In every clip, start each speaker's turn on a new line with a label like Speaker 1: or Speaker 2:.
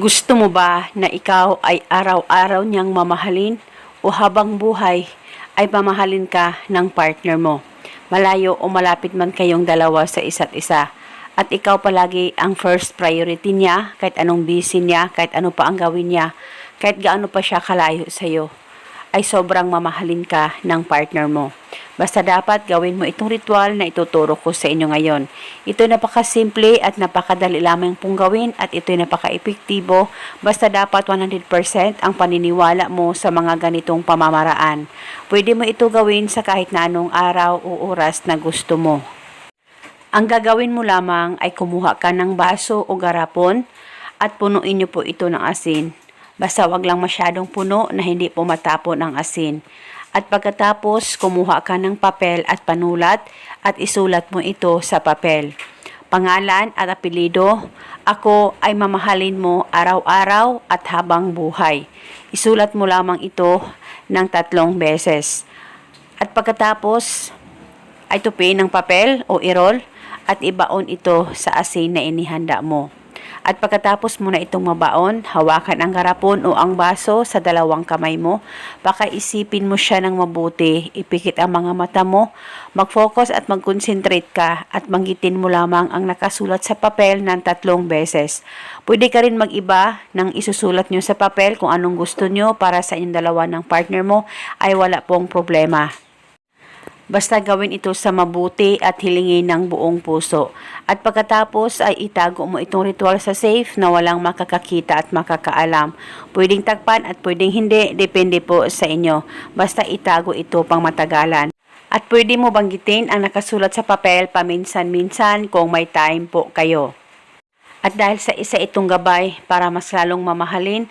Speaker 1: Gusto mo ba na ikaw ay araw-araw niyang mamahalin o habang buhay ay mamahalin ka ng partner mo? Malayo o malapit man kayong dalawa sa isa't isa. At ikaw palagi ang first priority niya, kahit anong busy niya, kahit ano pa ang gawin niya, kahit gaano pa siya kalayo sa'yo, ay sobrang mamahalin ka ng partner mo. Basta dapat gawin mo itong ritual na ituturo ko sa inyo ngayon. Ito napakasimple at napakadali lamang pong gawin at ito napaka-epektibo. Basta dapat 100% ang paniniwala mo sa mga ganitong pamamaraan. Pwede mo ito gawin sa kahit na anong araw o oras na gusto mo. Ang gagawin mo lamang ay kumuha ka ng baso o garapon at punuin niyo po ito ng asin. Basta wag lang masyadong puno na hindi po matapon ang asin. At pagkatapos, kumuha ka ng papel at panulat at isulat mo ito sa papel. Pangalan at apelido, ako ay mamahalin mo araw-araw at habang buhay. Isulat mo lamang ito ng tatlong beses. At pagkatapos, ay tupi ng papel o irol at ibaon ito sa asin na inihanda mo. At pagkatapos mo na itong mabaon, hawakan ang garapon o ang baso sa dalawang kamay mo. Pakaisipin mo siya ng mabuti, ipikit ang mga mata mo, mag-focus at mag-concentrate ka at manggitin mo lamang ang nakasulat sa papel ng tatlong beses. Pwede ka rin mag-iba ng isusulat nyo sa papel kung anong gusto nyo para sa inyong dalawa ng partner mo ay wala pong problema. Basta gawin ito sa mabuti at hilingin ng buong puso. At pagkatapos ay itago mo itong ritual sa safe na walang makakakita at makakaalam. Pwedeng takpan at pwedeng hindi, depende po sa inyo. Basta itago ito pang matagalan. At pwede mo banggitin ang nakasulat sa papel paminsan-minsan kung may time po kayo. At dahil sa isa itong gabay para mas lalong mamahalin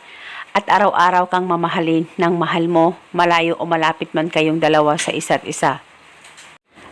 Speaker 1: at araw-araw kang mamahalin ng mahal mo, malayo o malapit man kayong dalawa sa isa't isa.